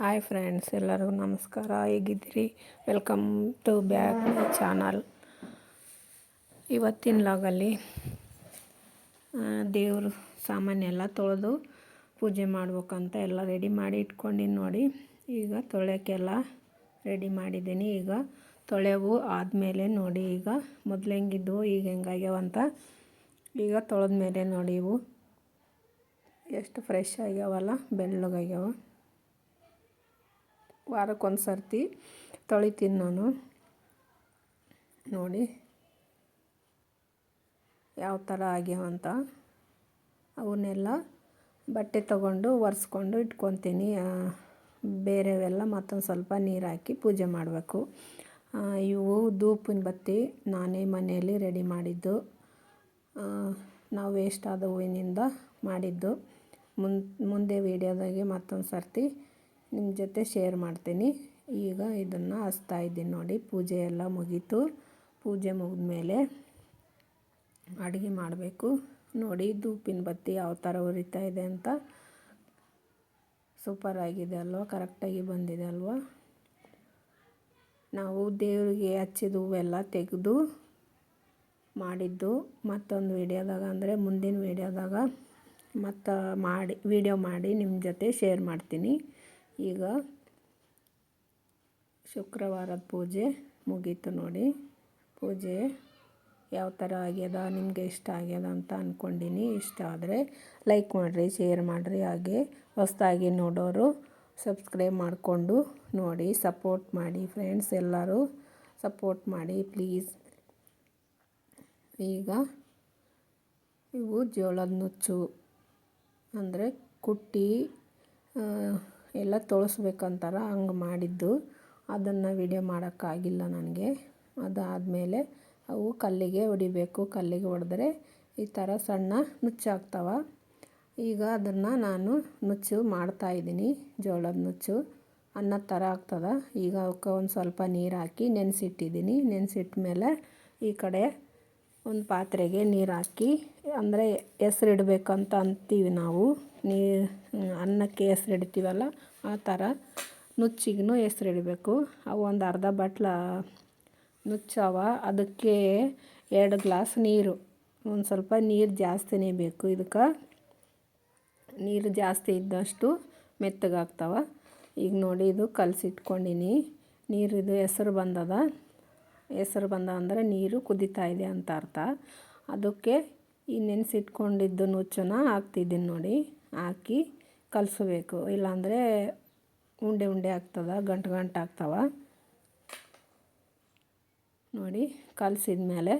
Hi friends ಎಲ್ಲರಿಗೂ ನಮಸ್ಕಾರ. ಹೇಗಿದ್ದೀರಿ? Welcome to back my channel ಇವತ್ತಿನ ಲಾಗಲ್ಲಿ ಸಾಮಾನ್ಯ ಎಲ್ಲ ತೊಳೆದು ಪೂಜೆ ಮಾಡ್ಬೇಕಂತ ಎಲ್ಲ ರೆಡಿ ಮಾಡಿ ಇಟ್ಕೊಂಡಿನಿ ನೋಡಿ. ಈಗ ತೊಳೆಯೋಕ್ಕೆಲ್ಲ ರೆಡಿ ಮಾಡಿದ್ದೀನಿ. ಈಗ ತೊಳೆವು ಆದಮೇಲೆ ನೋಡಿ. ಈಗ ಮೊದಲು ಹೆಂಗಿದ್ವು, ಈಗ ಹೆಂಗಾಗ್ಯಾವಂತ ಈಗ ತೊಳೆದ ಮೇಲೆ ನೋಡಿ ಇವು. ಎಷ್ಟು ಫ್ರೆಶ್ ಆಗ್ಯಾವಲ್ಲ, ಬೆಳ್ಳಗಾಗ್ಯಾವ. ವಾರಕ್ಕೊಂದು ಸರ್ತಿ ತೊಳಿತೀನಿ ನಾನು. ನೋಡಿ ಯಾವ ಥರ ಆಗ್ಯಾವಂತ ಅವನ್ನೆಲ್ಲ ಬಟ್ಟೆ ತಗೊಂಡು ಒರೆಸ್ಕೊಂಡು ಇಟ್ಕೊತೀನಿ. ಬೇರೆವೆಲ್ಲ ಮತ್ತೊಂದು ಸ್ವಲ್ಪ ನೀರು ಹಾಕಿ ಪೂಜೆ ಮಾಡಬೇಕು. ಇವು ಧೂಪಿನ ಬತ್ತಿ ನಾನೇ ಮನೆಯಲ್ಲಿ ರೆಡಿ ಮಾಡಿದ್ದು. ನಾವು ವೇಸ್ಟ್ ಆದ ಹೂವಿನಿಂದ ಮಾಡಿದ್ದು. ಮುಂದೆ ವೀಡಿಯೋದಾಗೆ ಮತ್ತೊಂದು ಸರ್ತಿ ನಿಮ್ಮ ಜೊತೆ ಶೇರ್ ಮಾಡ್ತೀನಿ. ಈಗ ಇದನ್ನು ಹಚ್ತಾ ಇದ್ದೀನಿ ನೋಡಿ, ಪೂಜೆ ಎಲ್ಲ ಮುಗೀತು. ಪೂಜೆ ಮುಗಿದ ಮೇಲೆ ಅಡುಗೆ ಮಾಡಬೇಕು. ನೋಡಿ ಧೂಪಿನ ಬತ್ತಿ ಯಾವ ಥರ ಉರಿತಾ ಇದೆ ಅಂತ. ಸೂಪರ್ ಆಗಿದೆ ಅಲ್ವಾ? ಕರೆಕ್ಟಾಗಿ ಬಂದಿದೆ ಅಲ್ವಾ? ನಾವು ದೇವರಿಗೆ ಹಚ್ಚಿದ ಹೂವೆಲ್ಲ ತೆಗೆದು ಮಾಡಿದ್ದು. ಮತ್ತೊಂದು ವೀಡಿಯೋದಾಗ, ಅಂದರೆ ಮುಂದಿನ ವೀಡಿಯೋದಾಗ ಮತ್ತು ಮಾಡಿ ವೀಡಿಯೋ ಮಾಡಿ ನಿಮ್ಮ ಜೊತೆ ಶೇರ್ ಮಾಡ್ತೀನಿ. ಈಗ ಶುಕ್ರವಾರದ ಪೂಜೆ ಮುಗೀತು ನೋಡಿ. ಪೂಜೆ ಯಾವ ಥರ ಆಗ್ಯದ, ನಿಮಗೆ ಇಷ್ಟ ಆಗ್ಯದ ಅಂತ ಅಂದ್ಕೊಂಡಿನಿ ಇಷ್ಟ ಆದರೆ ಲೈಕ್ ಮಾಡಿರಿ ಶೇರ್ ಮಾಡಿರಿ. ಹಾಗೆ ಹೊಸ್ದಾಗಿ ನೋಡೋರು ಸಬ್ಸ್ಕ್ರೈಬ್ ಮಾಡಿಕೊಂಡು ನೋಡಿ ಸಪೋರ್ಟ್ ಮಾಡಿ ಫ್ರೆಂಡ್ಸ್ ಎಲ್ಲರೂ ಸಪೋರ್ಟ್ ಮಾಡಿ ಪ್ಲೀಸ್ ಈಗ ಇವು ಜೋಳದ ನುಚ್ಚು ಅಂದರೆ ಕುಟ್ಟಿ ಎಲ್ಲ ತೋಳಿಸ್ಬೇಕಂತಾರ ಹಂಗೆ ಮಾಡಿದ್ದು. ಅದನ್ನು ವಿಡಿಯೋ ಮಾಡೋಕ್ಕಾಗಿಲ್ಲ ನನಗೆ. ಅದಾದಮೇಲೆ ಅವು ಕಲ್ಲಿಗೆ ಹೊಡಿಬೇಕು. ಕಲ್ಲಿಗೆ ಹೊಡೆದ್ರೆ ಈ ಥರ ಸಣ್ಣ ನುಚ್ಚಾಗ್ತವೆ. ಈಗ ಅದನ್ನು ನಾನು ನುಚ್ಚು ಮಾಡ್ತಾಯಿದ್ದೀನಿ ಜೋಳದ ನುಚ್ಚು. ಅನ್ನ ಥರ ಆಗ್ತದೆ. ಈಗ ಅವಕ್ಕೆ ಒಂದು ಸ್ವಲ್ಪ ನೀರು ಹಾಕಿ ನೆನೆಸಿಟ್ಟಿದ್ದೀನಿ. ನೆನೆಸಿಟ್ಟ ಮೇಲೆ ಈ ಕಡೆ ಒಂದು ಪಾತ್ರೆಗೆ ನೀರು ಹಾಕಿ, ಅಂದರೆ ಹೆಸ್ರಿಡ್ಬೇಕಂತ ಅಂತೀವಿ ನಾವು. ನೀ, ಅನ್ನಕ್ಕೆ ಹೆಸ್ರಿಡ್ತೀವಲ್ಲ, ಆ ಥರ ನುಚ್ಚಿಗೂ ಹೆಸ್ರಿಡ್ಬೇಕು. ಅವು ಒಂದು ಅರ್ಧ ಬಟ್ಲ ನುಚ್ಚವ, ಅದಕ್ಕೆ ಎರಡು ಗ್ಲಾಸ್ ನೀರು. ಒಂದು ಸ್ವಲ್ಪ ನೀರು ಜಾಸ್ತಿನೇ ಬೇಕು ಇದಕ್ಕೆ. ನೀರು ಜಾಸ್ತಿ ಇದ್ದಷ್ಟು ಮೆತ್ತಗಾಗ್ತವೆ. ಈಗ ನೋಡಿ, ಇದು ಕಲಸಿಟ್ಕೊಂಡಿನಿ. ನೀರಿದು ಹೆಸ್ರು ಬಂದದ. ಹೆಸ್ರು ಬಂದ ಅಂದರೆ ನೀರು ಕುದೀತಾ ಇದೆ ಅಂತ ಅರ್ಥ. ಅದಕ್ಕೆ ಈ ನೆನೆಸಿಟ್ಕೊಂಡಿದ್ದು ನುಚ್ಚನ್ನು ಹಾಕ್ತಿದ್ದೀನಿ ನೋಡಿ. ಹಾಕಿ ಕಲಸಬೇಕು. ಇಲ್ಲಾಂದರೆ ಉಂಡೆ ಉಂಡೆ ಆಗ್ತದೆ, ಗಂಟು ಗಂಟು ಆಗ್ತವೆ. ನೋಡಿ ಕಲಸಿದ ಮೇಲೆ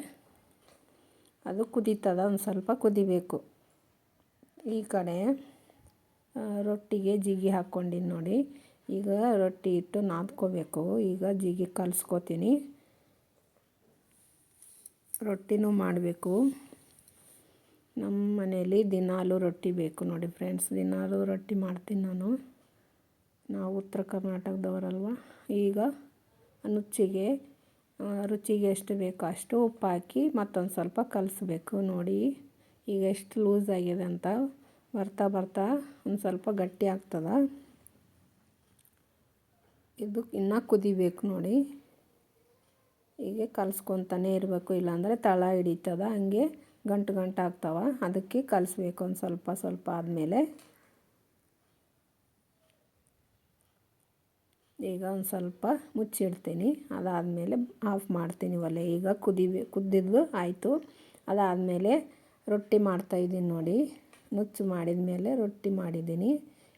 ಅದು ಕುದೀತದ, ಒಂದು ಸ್ವಲ್ಪ ಕುದಿಬೇಕು. ಈ ಕಡೆ ರೊಟ್ಟಿಗೆ ಜಿಗಿ ಹಾಕ್ಕೊಂಡಿನಿ ನೋಡಿ. ಈಗ ರೊಟ್ಟಿ ಇಟ್ಟು ನಾದ್ಕೋಬೇಕು. ಈಗ ಜಿಗಿ ಕಲಿಸ್ಕೋತೀನಿ. ರೊಟ್ಟಿನೂ ಮಾಡಬೇಕು. ನಮ್ಮ ಮನೇಲಿ ದಿನಾಲೂ ರೊಟ್ಟಿ ಬೇಕು ನೋಡಿ ಫ್ರೆಂಡ್ಸ್ ದಿನಾಲೂ ರೊಟ್ಟಿ ಮಾಡ್ತೀನಿ ನಾನು. ನಾವು ಉತ್ತರ ಕರ್ನಾಟಕದವರಲ್ವ? ಈಗ ನುಚ್ಚಿಗೆ ರುಚಿಗೆ ಎಷ್ಟು ಬೇಕೋ ಅಷ್ಟು ಉಪ್ಪು ಹಾಕಿ ಮತ್ತೊಂದು ಸ್ವಲ್ಪ ಕಲಿಸ್ಬೇಕು ನೋಡಿ. ಈಗ ಎಷ್ಟು ಲೂಸ್ ಆಗಿದೆ ಅಂತ ಬರ್ತಾ ಬರ್ತಾ ಒಂದು ಸ್ವಲ್ಪ ಗಟ್ಟಿ ಆಗ್ತದೆ. ಇದು ಇನ್ನೂ ಕುದಿಬೇಕು ನೋಡಿ. ಹೀಗೆ ಕಲಸ್ಕೊತಾನೆ ಇರಬೇಕು, ಇಲ್ಲಾಂದರೆ ತಳ ಹಿಡಿತದ, ಹಂಗೆ ಗಂಟು ಗಂಟು ಆಗ್ತಾವ. ಅದಕ್ಕೆ ಕಲಿಸ್ಬೇಕು ಒಂದು ಸ್ವಲ್ಪ ಸ್ವಲ್ಪ ಆದಮೇಲೆ. ಈಗ ಒಂದು ಸ್ವಲ್ಪ ಮುಚ್ಚಿಡ್ತೀನಿ. ಅದಾದಮೇಲೆ ಆಫ್ ಮಾಡ್ತೀನಿ ಒಲೆ. ಈಗ ಕುದಿ ಕುದ್ದಿದ್ದು ಆಯಿತು. ಅದಾದಮೇಲೆ ರೊಟ್ಟಿ ಮಾಡ್ತಾಯಿದ್ದೀನಿ ನೋಡಿ. ನುಚ್ಚು ಮಾಡಿದ ಮೇಲೆ ರೊಟ್ಟಿ ಮಾಡಿದ್ದೀನಿ.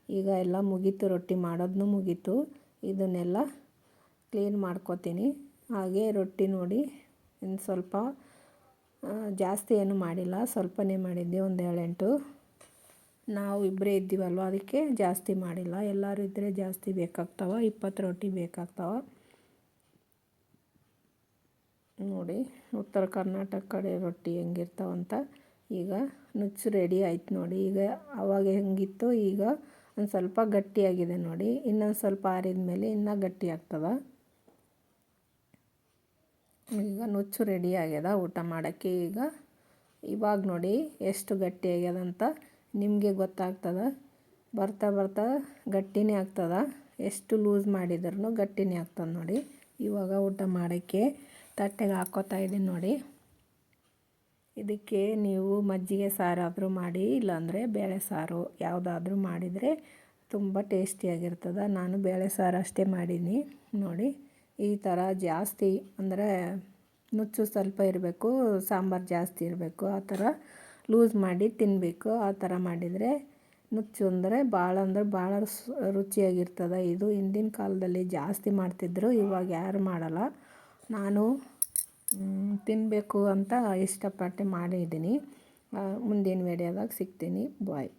ಈಗ ಎಲ್ಲ ಮುಗೀತು, ರೊಟ್ಟಿ ಮಾಡೋದನ್ನು ಮುಗೀತು. ಇದನ್ನೆಲ್ಲ ಕ್ಲೀನ್ ಮಾಡ್ಕೋತೀನಿ. ಹಾಗೆ ರೊಟ್ಟಿ ನೋಡಿ. ಇನ್ನು ಸ್ವಲ್ಪ ಜಾಸ್ತಿ ಏನು ಮಾಡಿಲ್ಲ. ಸ್ವಲ್ಪನೇ ಮಾಡಿದ್ದೆ ಒಂದು ಏಳೆಂಟು ನಾವು ಇಬ್ಬರೇ ಇದ್ದೀವಲ್ವ? ಅದಕ್ಕೆ ಜಾಸ್ತಿ ಮಾಡಿಲ್ಲ. ಎಲ್ಲರೂ ಇದ್ದರೆ ಜಾಸ್ತಿ ಬೇಕಾಗ್ತವೆ. ಇಪ್ಪತ್ತು ರೊಟ್ಟಿ ಬೇಕಾಗ್ತವೆ. ನೋಡಿ, ಉತ್ತರ ಕರ್ನಾಟಕ ಕಡೆ ರೊಟ್ಟಿ ಹೆಂಗಿರ್ತಾವಂತ. ಈಗ ನುಚ್ಚು ರೆಡಿ ಆಯ್ತು ನೋಡಿ. ಈಗ ಅವಾಗ ಹೆಂಗಿತ್ತು ಈಗ ಒಂದು ಸ್ವಲ್ಪ ಗಟ್ಟಿಯಾಗಿದೆ ನೋಡಿ. ಇನ್ನೊಂದು ಸ್ವಲ್ಪ ಆರಿದ ಮೇಲೆ ಇನ್ನೂ ಗಟ್ಟಿ ಆಗ್ತದೆ. ಈಗ ನುಚ್ಚು ರೆಡಿ ಆಗ್ಯದ, ಊಟ ಮಾಡೋಕ್ಕೆ ಈಗ ಇವಾಗ ನೋಡಿ ಎಷ್ಟು ಗಟ್ಟಿ ಆಗ್ಯದ ಅಂತ ನಿಮಗೆ ಗೊತ್ತಾಗ್ತದೆ. ಬರ್ತಾ ಬರ್ತಾ ಗಟ್ಟಿನೇ ಆಗ್ತದೆ. ಎಷ್ಟು ಲೂಸ್ ಮಾಡಿದ್ರೂ ಗಟ್ಟಿನೇ ಆಗ್ತದೆ ನೋಡಿ. ಇವಾಗ ಊಟ ಮಾಡೋಕ್ಕೆ ತಟ್ಟೆಗೆ ಹಾಕೋತಾ ಇದ್ದೀನಿ ನೋಡಿ. ಇದಕ್ಕೆ ನೀವು ಮಜ್ಜಿಗೆ ಸಾರಾದರೂ ಮಾಡಿ, ಇಲ್ಲಾಂದರೆ ಬೇಳೆ ಸಾರು ಯಾವುದಾದ್ರೂ ಮಾಡಿದರೆ ತುಂಬ ಟೇಸ್ಟಿಯಾಗಿರ್ತದೆ ನಾನು ಬೇಳೆ ಸಾರು ಅಷ್ಟೇ ಮಾಡೀನಿ ನೋಡಿ. ಈ ಥರ ಜಾಸ್ತಿ ಅಂದರೆ ನುಚ್ಚು ಸ್ವಲ್ಪ ಇರಬೇಕು, ಸಾಂಬಾರು ಜಾಸ್ತಿ ಇರಬೇಕು, ಆ ಥರ ಲೂಸ್ ಮಾಡಿ ತಿನ್ನಬೇಕು ಆ ಥರ ಮಾಡಿದರೆ ನುಚ್ಚು ಅಂದರೆ ಭಾಳ ಅಂದರೆ ಭಾಳ ರುಚಿಯಾಗಿರ್ತದೆ. ಇದು ಹಿಂದಿನ ಕಾಲದಲ್ಲಿ ಜಾಸ್ತಿ ಮಾಡ್ತಿದ್ರು, ಇವಾಗ ಯಾರು ಮಾಡಲ್ಲ. ನಾನು ತಿನ್ನಬೇಕು ಅಂತ ಇಷ್ಟಪಟ್ಟು ಮಾಡಿದ್ದೀನಿ. ಮುಂದಿನ ವಿಡಿಯೋದಾಗ ಸಿಗ್ತೀನಿ. ಬಾಯ್